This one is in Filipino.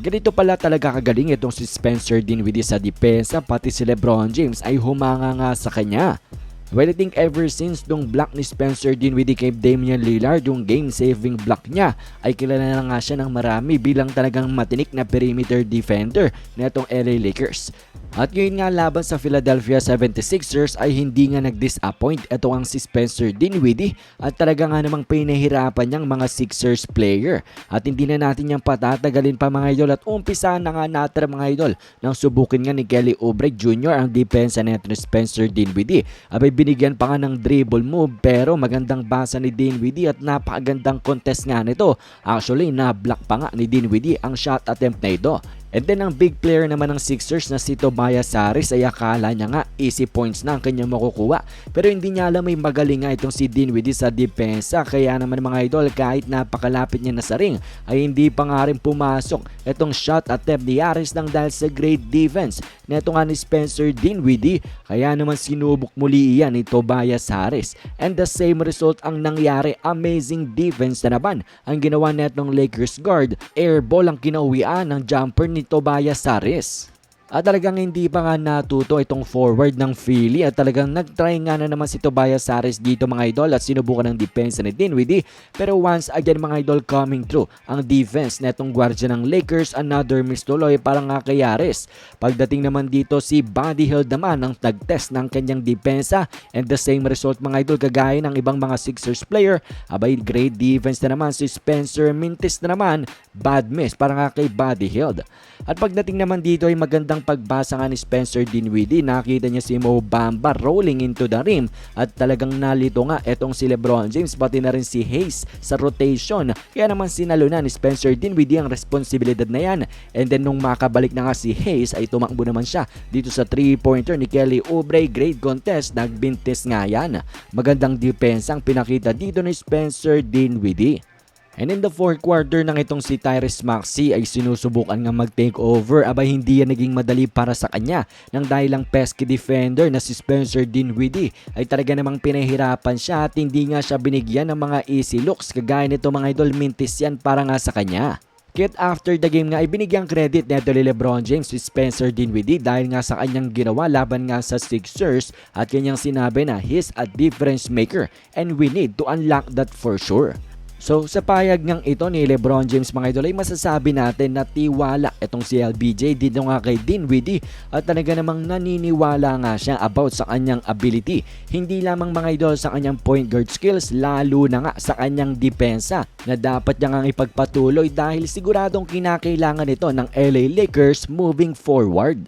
Ganito pala talaga kagaling itong si Spencer Dinwiddie sa depensa pati si Lebron James ay humanga nga sa kanya. Well, I think ever since nung block ni Spencer Dinwiddie kay Damian Lillard, yung game-saving block niya, ay kilala na nga siya ng marami bilang talagang matinik na perimeter defender na itong LA Lakers. At ngayon nga laban sa Philadelphia 76ers ay hindi nga nag-disappoint ito ang si Spencer Dinwiddie at talaga nga namang pinahirapan niyang mga Sixers player. At hindi na natin niyang patatagalin pa mga idol at umpisa na nga natin mga idol nang subukin nga ni Kelly Oubre Jr. ang depensa ni Spencer Dinwiddie. Abay binigyan pa nga ng dribble move pero magandang basa ni Dinwiddie at napakagandang contest nga nito. Actually, na-block pa nga ni Dinwiddie ang shot attempt na ito. And then ang big player naman ng Sixers na si Tobias Harris ay akala niya nga easy points na ang kanyang makukuha. Pero hindi niya alam may magaling nga itong si Dinwiddie sa depensa. Kaya naman mga idol kahit napakalapit niya na sa ring ay hindi pa nga rin pumasok itong shot attempt ni Harris lang dahil sa great defense neto nga ni Spencer Dinwiddie. Kaya naman sinubok muli iyan ni Tobias Harris. And the same result ang nangyari. Amazing defense na naman ang ginawa netong Lakers guard. Airball ang kinauwian ng jumper ni Tobias Harris. At talagang hindi pa nga natuto itong forward ng Philly at talagang nagtry nga na naman si Tobias Harris dito mga idol at sinubukan ng depensa ni Dinwiddie pero once again mga idol coming through ang defense netong gwardya ng Lakers another miss tuloy para nga kay Harris. Pagdating naman dito si Buddy Hield naman ang nag-test ng kanyang depensa and the same result mga idol kagaya ng ibang mga Sixers player abay great defense na naman si Spencer Mintis na naman bad miss para nga kay Buddy Hield. At pagdating naman dito ay magandang pagbasa nga ni Spencer Dinwiddie. Nakita niya si Mo Bamba rolling into the rim at talagang nalito nga etong si Lebron James pati na rin si Hayes sa rotation. Kaya naman sinalo na ni Spencer Dinwiddie ang responsibilidad na yan. And then nung makabalik na nga si Hayes ay tumakbo naman siya dito sa 3-pointer ni Kelly Oubre. Great contest, nagbintis nga yan. Magandang depensa ang pinakita dito ni Spencer Dinwiddie. And in the fourth quarter nang itong si Tyrese Maxey ay sinusubukan nga mag-take over abay hindi yan naging madali para sa kanya nang dahil lang pesky defender na si Spencer Dinwiddie ay talaga namang pinahirapan siya at hindi nga siya binigyan ng mga easy looks kagaya nito mga idol mintis yan para nga sa kanya. Kit after the game nga ay binigyang credit neto ni Lebron James si Spencer Dinwiddie dahil nga sa kanyang ginawa laban nga sa Sixers at kanyang sinabi na he's a difference maker and we need to unlock that for sure. So sa payag ng ito ni Lebron James mga idol ay masasabi natin na tiwala itong si LBJ dito nga kay Dinwiddie at talaga namang naniniwala nga siya about sa kanyang ability. Hindi lamang mga idol sa kanyang point guard skills lalo na nga sa kanyang depensa na dapat niya nga ipagpatuloy dahil siguradong kinakailangan ito ng LA Lakers moving forward.